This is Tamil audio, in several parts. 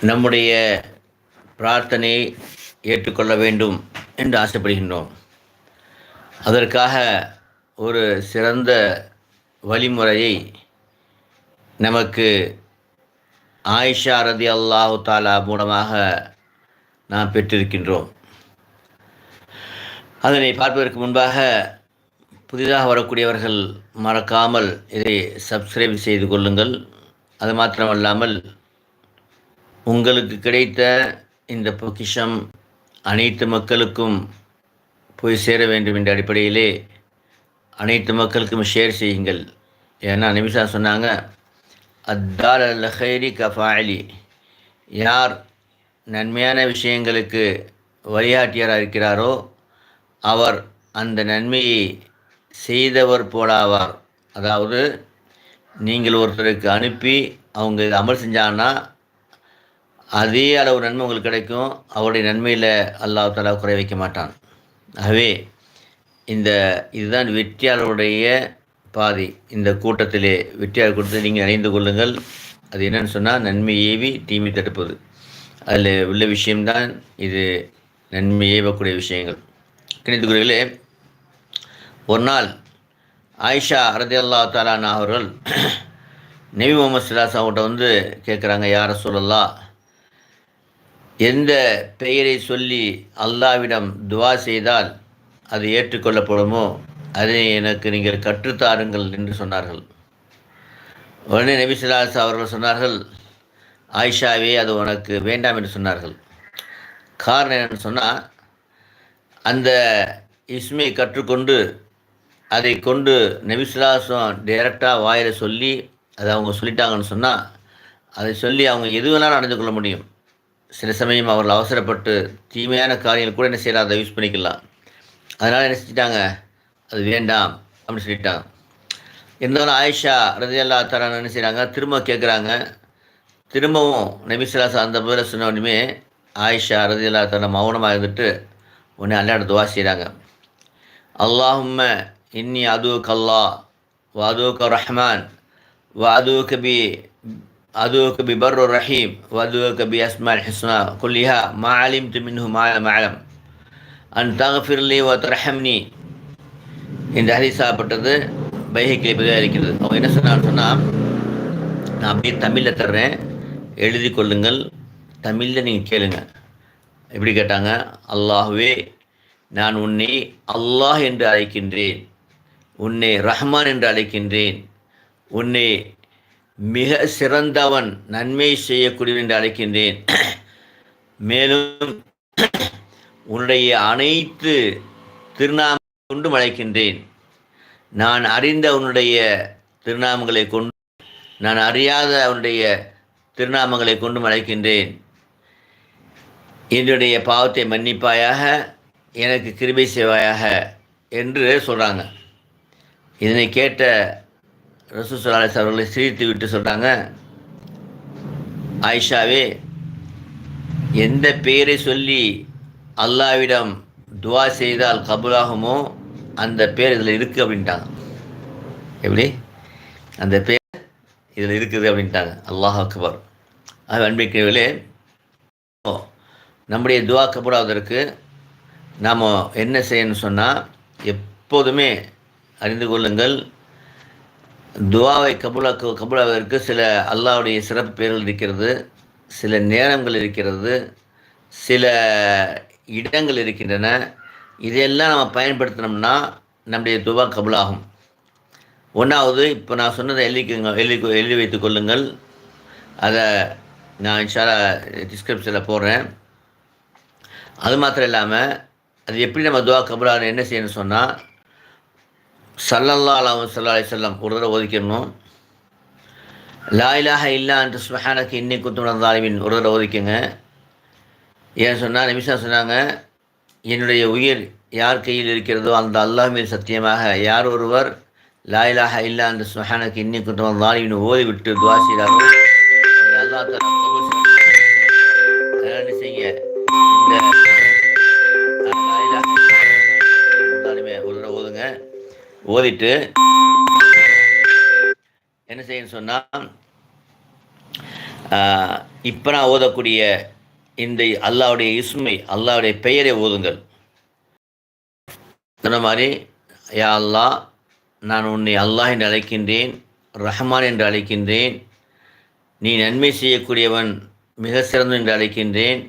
நம்முடைய பிரார்த்தனையை ஏற்றுக்கொள்ள வேண்டும் என்று ஆசைப்படுகின்றோம். அதற்காக ஒரு சிறந்த வழிமுறையை நமக்கு ஆயிஷா ரதி அல்லாஹு தாலா மூலமாக நாம் பெற்றிருக்கின்றோம். அதனை பார்ப்பதற்கு முன்பாக புதிதாக வரக்கூடியவர்கள் மறக்காமல் இதை சப்ஸ்கிரைப் செய்து கொள்ளுங்கள். அது மாத்திரமல்லாமல் உங்களுக்கு கிடைத்த இந்த பொக்கிஷம் அனைத்து மக்களுக்கும் போய் சேர வேண்டும் என்ற அடிப்படையிலே அனைத்து மக்களுக்கும் ஷேர் செய்யுங்கள். ஏன்னா நிமிஷா சொன்னாங்க அத்தால் அல்ல ஹைரி கஃபாலி யார் நன்மையான விஷயங்களுக்கு வழிகாட்டியராக இருக்கிறாரோ அவர் அந்த நன்மையை செய்தவர் போலாவார். அதாவது நீங்கள் ஒருத்தருக்கு அனுப்பி அவங்க அமல் செஞ்சாங்கன்னா அதே அளவு நன்மை உங்களுக்கு கிடைக்கும். அவருடைய நன்மையில் அல்லாஹ் தலா குறை வைக்க மாட்டான். ஆகவே இந்த இதுதான் வெற்றியாளருடைய பாதி. இந்த கூட்டத்திலே வெற்றியாளர் கூட்டத்தில் நீங்கள் அணிந்து கொள்ளுங்கள். அது என்னன்னு சொன்னால் நன்மை ஏவி தீமை தடுப்பது. அதில் உள்ள விஷயம்தான் இது நன்மை ஏவக்கூடிய விஷயங்கள். கிணித்துக்குறீர்களே ஒரு நாள் ஆயிஷா அரதி அல்லா தாலானா அவர்கள் நெவி முகமது சிலாசா அவங்கள்ட்ட வந்து கேட்குறாங்க யாரை சொல்லலாம் எந்த பெயரை சொல்லி அல்லாவிடம் துவா செய்தால் அது ஏற்றுக்கொள்ளப்படுமோ? அதை எனக்கு நீங்கள் கற்றுத்தாருங்கள் என்று சொன்னார்கள். உடனே நபி அவர்கள் சொன்னார்கள் ஆயிஷாவே அது உனக்கு வேண்டாம் என்று சொன்னார்கள். காரணம் என்னன்னு சொன்னால் அந்த இஸ்மை கற்றுக்கொண்டு அதை கொண்டு நபிசுலாசம் டைரெக்டாக வாயில் சொல்லி அதை அவங்க சொல்லிட்டாங்கன்னு சொன்னால் அதை சொல்லி அவங்க எது வேணாலும் அடைஞ்சு கொள்ள முடியும். சில சமயம் அவர்கள் அவசரப்பட்டு தீமையான காரியங்கள் கூட என்ன செய்யலாம் அதை யூஸ் பண்ணிக்கலாம். அதனால் என்ன செஞ்சிட்டாங்க? அது வேண்டாம் அப்படின்னு சொல்லிட்டாங்க. இருந்தாலும் ஆயிஷா ரதியல்லா தரான் என்ன செய்கிறாங்க திரும்ப கேட்குறாங்க திரும்பவும் நபிசுலாசா அந்த பதில் சொன்ன ஆயிஷா ஆயிஷா ரதியல்லா தர மௌனமாக இருந்துட்டு உடனே அல்லாட துவா செய்கிறாங்க அல்லாஹும்ம இன்னி அதுவுக் அல்லா வதுவுக்க ரஹ்மான் வதுவுக்க பி அதுவுக்க பி பர் ரஹீம் வதுவுக்க பி அஸ்மால் ஹிஸ்னா குல்லிஹா மாலிம் அலிம் து மின்ஹு மா மாலம் அன் தகஃபிர்லி வ தரஹம்னி இந்த ஹரிசாப்பட்டது பைஹிக்கிலே பதிவாக இருக்கிறது. அவங்க என்ன சொன்னான்னு சொன்னால் நான் அப்படியே தமிழில் தர்றேன். எழுதி கொள்ளுங்கள். தமிழில் நீங்கள் கேளுங்க. எப்படி கேட்டாங்க? அல்லாஹுவே நான் உன்னை அல்லாஹ் என்று அழைக்கின்றேன். உன்னை ரஹ்மான் என்று அழைக்கின்றேன். உன்னை மிக சிறந்தவன் நன்மை செய்யக்கூடியவன் என்று அழைக்கின்றேன். மேலும் உன்னுடைய அனைத்து திருநாம கொண்டும் அழைக்கின்றேன். நான் அறிந்த உன்னுடைய திருநாமங்களை கொண்டு நான் அறியாத உன்னுடைய திருநாமங்களை கொண்டும் அழைக்கின்றேன். என்னுடைய பாவத்தை மன்னிப்பாயாக எனக்கு கிருபை செய்வாயாக என்று சொல்கிறாங்க இதனை கேட்ட ரசூ அவர்களை சிரித்து விட்டு சொல்கிறாங்க ஆயிஷாவே எந்த பெயரை சொல்லி அல்லாவிடம் துவா செய்தால் கபுலாகுமோ அந்த பேர் இதில் இருக்குது அப்படின்ட்டாங்க. எப்படி? அந்த பேர் இதில் இருக்குது அப்படின்ட்டாங்க. அல்லாஹ் அக்பர். அது அன்பிக்கிறவர்களே நம்முடைய துவா கபுலாவதற்கு நாம் என்ன செய்யணும்னு சொன்னால் எப்போதுமே அறிந்து கொள்ளுங்கள் துவாவை கபூலாக்கு கபூலாவதற்கு சில அல்லாவுடைய சிறப்பு பெயர்கள் இருக்கிறது சில நேரங்கள் இருக்கிறது சில இடங்கள் இருக்கின்றன. இதையெல்லாம் நம்ம பயன்படுத்தினோம்னா நம்முடைய துவா கபுலாகும் ஒன்றாவது இப்போ நான் சொன்னதை எழுதிக்குங்க எழுதி எழுதி வைத்து கொள்ளுங்கள். அதை நான் இன்ஷாலா டிஸ்கிரிப்ஷனில் போடுறேன். அது மாத்திரம் இல்லாமல் அது எப்படி நம்ம துவா கபுலான்னு என்ன செய்யணும்னு சொன்னால் சல்லல்லா அலாம் சல்லா அலி செல்லம் ஒரு தடவை ஒதுக்கணும் லாயிலாக இல்லா என்று சுஹானக்கு இன்னி குத்துணர்ந்தாலுமின் ஒரு தடவை ஒதுக்குங்க. ஏன் சொன்னால் நிமிஷம் சொன்னாங்க என்னுடைய உயிர் யார் கையில் இருக்கிறதோ அந்த அல்லாஹ் மீது சத்தியமாக யார் ஒருவர் லாயிலாக இல்லா என்று சுஹானக்கு இன்னி குத்துணர்ந்தாலுமின் ஓதி விட்டு துவா செய்கிறாரோ ஓதிட்டு என்ன செய்யணும்னு சொன்னால் இப்போ நான் ஓதக்கூடிய இந்த அல்லாவுடைய இஸ்மை அல்லாவுடைய பெயரை ஓதுங்கள். சொன்ன மாதிரி யா அல்லா நான் உன்னை அல்லாஹ் என்று அழைக்கின்றேன் ரஹ்மான் என்று அழைக்கின்றேன் நீ நன்மை செய்யக்கூடியவன் மிக சிறந்த என்று அழைக்கின்றேன்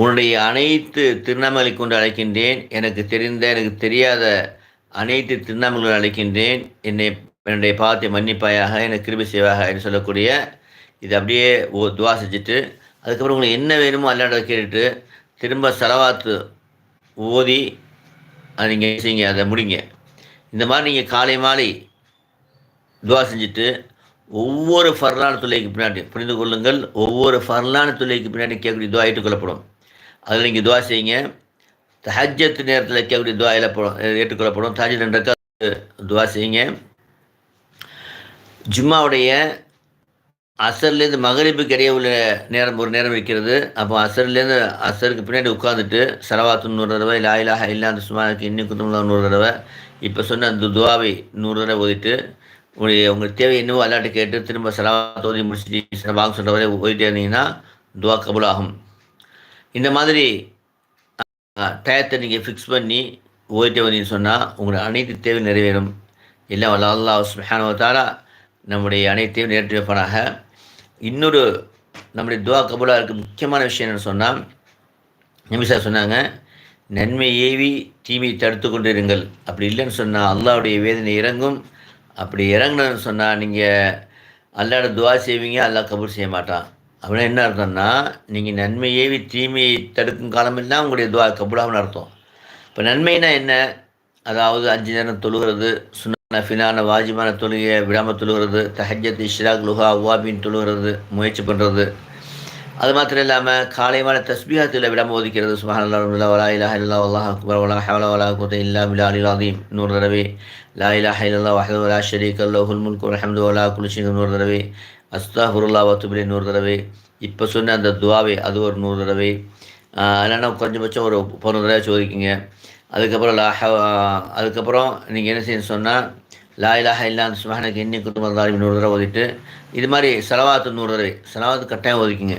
உன்னுடைய அனைத்து திருநாமங்களை கொண்டு அழைக்கின்றேன். எனக்கு தெரிந்த எனக்கு தெரியாத அனைத்து திருநாமங்களும் அழைக்கின்றேன். என்னை என்னுடைய பாவத்தை மன்னிப்பாயாக எனக்கு கிருபி செய்வாக என்று சொல்லக்கூடிய இது அப்படியே ஓ துவா செஞ்சுட்டு அதுக்கப்புறம் உங்களுக்கு என்ன வேணுமோ அல்லாட கேட்டுட்டு திரும்ப செலவாத்து ஓதி அதை நீங்கள் செய்யுங்க அதை முடிங்க. இந்த மாதிரி நீங்கள் காலை மாலை துவா செஞ்சுட்டு ஒவ்வொரு ஃபர்லான தொல்லைக்கு பின்னாடி புரிந்து கொள்ளுங்கள். ஒவ்வொரு ஃபர்லான தொல்லைக்கு பின்னாடி கேட்கக்கூடிய துவா ஏற்றுக்கொள்ளப்படும். அதில் நீங்கள் துவா செய்யுங்க. தஹஜத்து நேரத்தில் வைக்கக்கூடிய துவா ஏற்றுக்கொள்ளப்படும். தஹஜத் என்ற துவா செய்யுங்க. ஜும்மாவுடைய அசர்லேருந்து மகரிப்புக்கு இடையே உள்ள நேரம் ஒரு நேரம் இருக்கிறது. அப்போ அசர்லேருந்து அசருக்கு பின்னாடி உட்காந்துட்டு சரவாத்து நூறு தடவை லாயிலாக இல்லாத சுமாருக்கு இன்னும் குத்துமுல்லா நூறு தடவை இப்போ சொன்ன அந்த துவாவை நூறு தடவை ஓதிட்டு உங்களுடைய உங்களுக்கு தேவை என்னவோ அல்லாட்டு கேட்டு திரும்ப செலவாத்து ஓதி முடிச்சுட்டு வாங்க சொல்கிற வரை ஓதிட்டே இருந்தீங்கன்னா துவா கபுலாகும். இந்த மாதிரி டயத்தை நீங்கள் ஃபிக்ஸ் பண்ணி ஓய்ட்டு வந்தீங்கன்னு சொன்னால் உங்களுடைய அனைத்து தேவை நிறைவேறும். எல்லாம் வல்ல அல்லா சுஹானுவத்தாரா நம்முடைய அனைத்தையும் நேற்று வைப்பானாக. இன்னொரு நம்முடைய துவா கபூலாக இருக்க முக்கியமான விஷயம் என்னென்னு சொன்னால் நிமிஷா சொன்னாங்க நன்மை ஏவி தீமையை தடுத்து கொண்டிருங்கள். அப்படி இல்லைன்னு சொன்னால் அல்லாவுடைய வேதனை இறங்கும். அப்படி இறங்கணும்னு சொன்னால் நீங்கள் அல்லாட துவா செய்வீங்க அல்லா கபூர் செய்ய மாட்டான். அப்படின்னா என்ன அர்த்தம்னா நீங்கள் நன்மை ஏவி தீமையை தடுக்கும் காலமெல்லாம் உங்களுடைய துவா கபுலாகனு அர்த்தம். இப்போ நன்மைனா என்ன? அதாவது அஞ்சு நேரம் தொழுகிறது சுனான ஃபினான வாஜிமான தொழுகையை விடாமல் தொழுகிறது தஹஜத் இஷ்ராக் லுஹா அவ்வாபின் தொழுகிறது முயற்சி பண்ணுறது அது மாத்திரம் இல்லாமல் மாலை தஸ்பீகத்தில் விடாமல் ஒதுக்கிறது சுபஹான் அல்லா இலா இல்லா அல்லாஹ் அக்பர் வலா ஹவலா வலா குத்த இல்லா அலி நூறு தடவை. லா இலா இல்லா வஹது வலா ஷரீக் அல்லாஹுல் முல்க் அஹமது வலா குலிஷிங் நூறு தடவை அஸ்தாஃபுருல்லா வத்துபிலே நூறு தடவை இப்போ சொன்ன அந்த துவாவை அது ஒரு நூறு தடவை இல்லைன்னா கொஞ்சபட்சம் ஒரு பதினொரு தடவை சோதிக்கிங்க அதுக்கப்புறம் லா அதுக்கப்புறம் நீங்கள் என்ன செய்யணும் சொன்னால் லா இலாஹ இல்லா அந்த சுமஹனுக்கு எண்ணி நூறு தடவை ஓதிட்டு இது மாதிரி செலவாத்து நூறு தடவை செலவாத்து கட்டாயம் ஓதிக்கிங்க.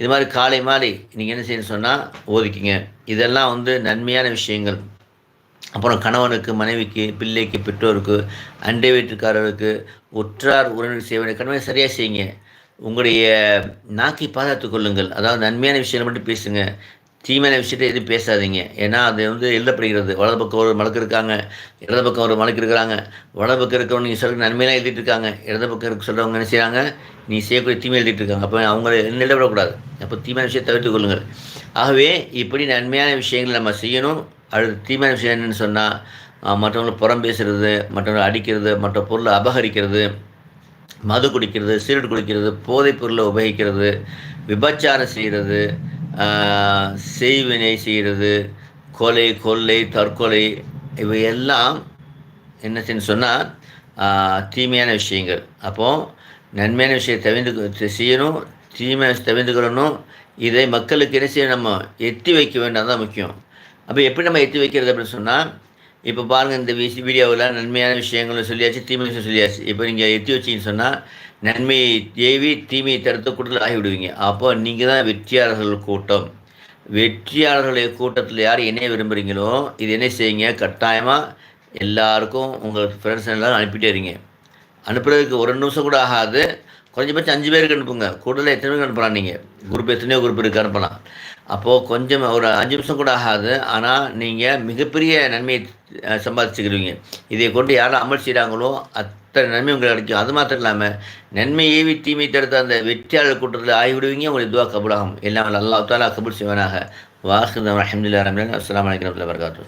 இது மாதிரி காலை மாலை நீங்கள் என்ன செய்யணும் சொன்னால் ஓதிக்கிங்க. இதெல்லாம் வந்து நன்மையான விஷயங்கள். அப்புறம் கணவனுக்கு மனைவிக்கு பிள்ளைக்கு பெற்றோருக்கு அண்டை வீட்டுக்காரருக்கு உற்றார் உறவினர் செய்ய வேண்டிய கடமை சரியாக செய்யுங்க. உங்களுடைய நாக்கை பாதுகாத்து கொள்ளுங்கள். அதாவது நன்மையான விஷயங்கள் மட்டும் பேசுங்க. தீமையான விஷயத்தை எதுவும் பேசாதீங்க. ஏன்னா அது வந்து எழுதப்படுகிறது. வலது பக்கம் ஒரு மலக்கு இருக்காங்க இடது பக்கம் ஒரு மலக்கு இருக்கிறாங்க. வலது பக்கம் இருக்கிறவங்க நீங்கள் சொல்கிற நன்மையெல்லாம் எழுதிட்டு இருக்காங்க. இடது பக்கம் இருக்க சொல்கிறவங்க என்ன செய்கிறாங்க நீ செய்யக்கூடிய தீமை எழுதிட்டு இருக்காங்க. அப்போ அவங்கள என்ன அப்போ தீமையான விஷயத்தை தவிர்த்து கொள்ளுங்கள். ஆகவே இப்படி நன்மையான விஷயங்களை நம்ம செய்யணும். அடுத்து தீமையான விஷயம் என்னென்னு சொன்னால் மற்றவங்களை புறம் பேசுகிறது மற்றவங்களை அடிக்கிறது மற்ற பொருளை அபகரிக்கிறது மது குடிக்கிறது சீரட் குடிக்கிறது போதைப் பொருளை உபயோகிக்கிறது விபச்சாரம் செய்கிறது செய்வினை செய்கிறது கொலை கொள்ளை தற்கொலை இவையெல்லாம் என்ன செய்யணும் சொன்னால் தீமையான விஷயங்கள். அப்போது நன்மையான விஷயம் தவிர்த்து செய்யணும் தீமை தவிர்த்து இதை மக்களுக்கு என்ன செய்ய நம்ம எத்தி வைக்க வேண்டாம் தான் முக்கியம். அப்போ எப்படி நம்ம எத்தி வைக்கிறது அப்படின்னு சொன்னால் இப்போ பாருங்கள் இந்த விஷ வீடியோவில் நன்மையான விஷயங்களும் சொல்லியாச்சு தீமை சொல்லியாச்சு. இப்போ நீங்கள் எத்தி வச்சிங்கன்னு சொன்னால் நன்மையை தேவி தீமையை தடுத்து கூட்டத்தில் ஆகிவிடுவீங்க அப்போ நீங்கள் தான் வெற்றியாளர்கள் கூட்டம். வெற்றியாளர்களுடைய கூட்டத்தில் யார் என்ன விரும்புகிறீங்களோ இது என்ன செய்யுங்க? கட்டாயமாக எல்லாருக்கும் உங்கள் ஃப்ரெண்ட்ஸ் எல்லாரும் அனுப்பிட்டே இருங்க. அனுப்புறதுக்கு ஒரு நிமிஷம் கூட ஆகாது. குறைஞ்சபட்சம் அஞ்சு பேருக்கு அனுப்புங்க. கூடுதல் எத்தனை பேருக்கு அனுப்பலாம் நீங்கள் குரூப் எத்தனையோ குரூப் இருக்குது அனுப்பலாம். அப்போது கொஞ்சம் ஒரு அஞ்சு நிமிஷம் கூட ஆகாது. ஆனால் நீங்கள் மிகப்பெரிய நன்மையை சம்பாதிச்சுக்கிறீங்க. இதை கொண்டு யாரும் அமல் செய்கிறாங்களோ அத்தனை நன்மை உங்களுக்கு கிடைக்கும். அது மாத்திரம் இல்லாமல் நன்மை ஏவி தீமை தடுத்த அந்த வெற்றியாளர் கூட்டத்தில் ஆகிவிடுவீங்க. உங்களுக்கு துவா கபுலாகும். எல்லாம் அல்லா தாலா கபுல் செய்வனாக. வாசுதம் அஹமதுல்லா ரமலான் அஸ்லாம் வலைக்கம் வரகாத்து